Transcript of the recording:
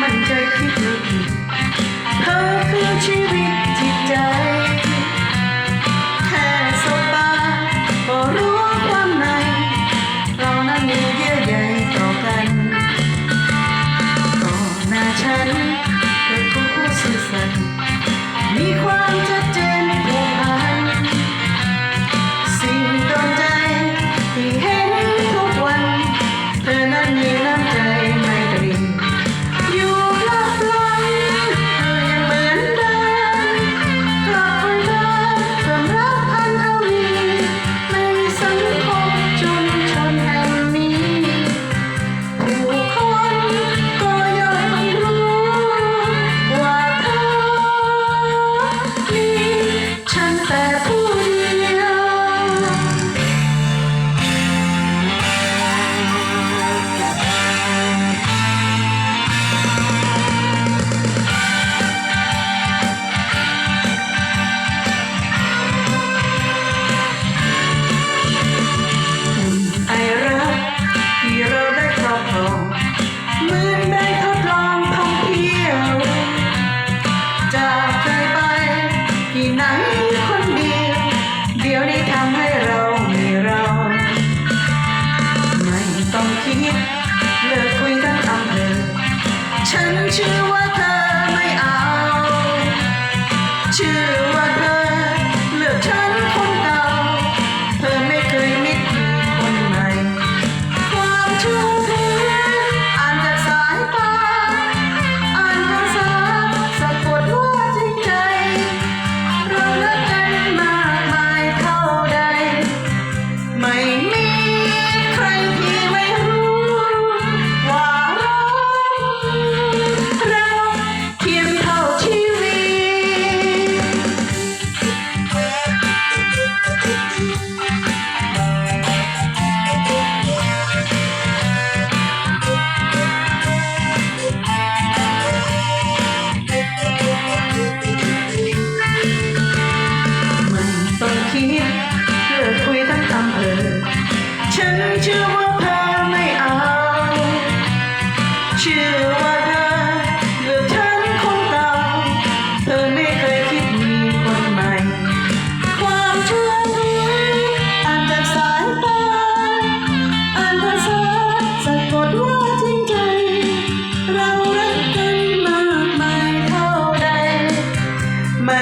มันใจคิดไม่ผิดเธอคือชีวิตจิตใจ แค่สบตาก็รู้ความใน เรานั้นมีเยื่อใยต่อกัน ต่อหน้าฉัน ฉันเชื่อว่าเธอไม่เอา เชื่อว่าเธอเลือฉันคนเก่าเธอไม่เคยคิดมีคนใหม่ ความเชื่อนี้อ่านจากสายตาอ่านภาษาสะกดว่าจริงใจ เรารักกันมากมายเท่าใดไม่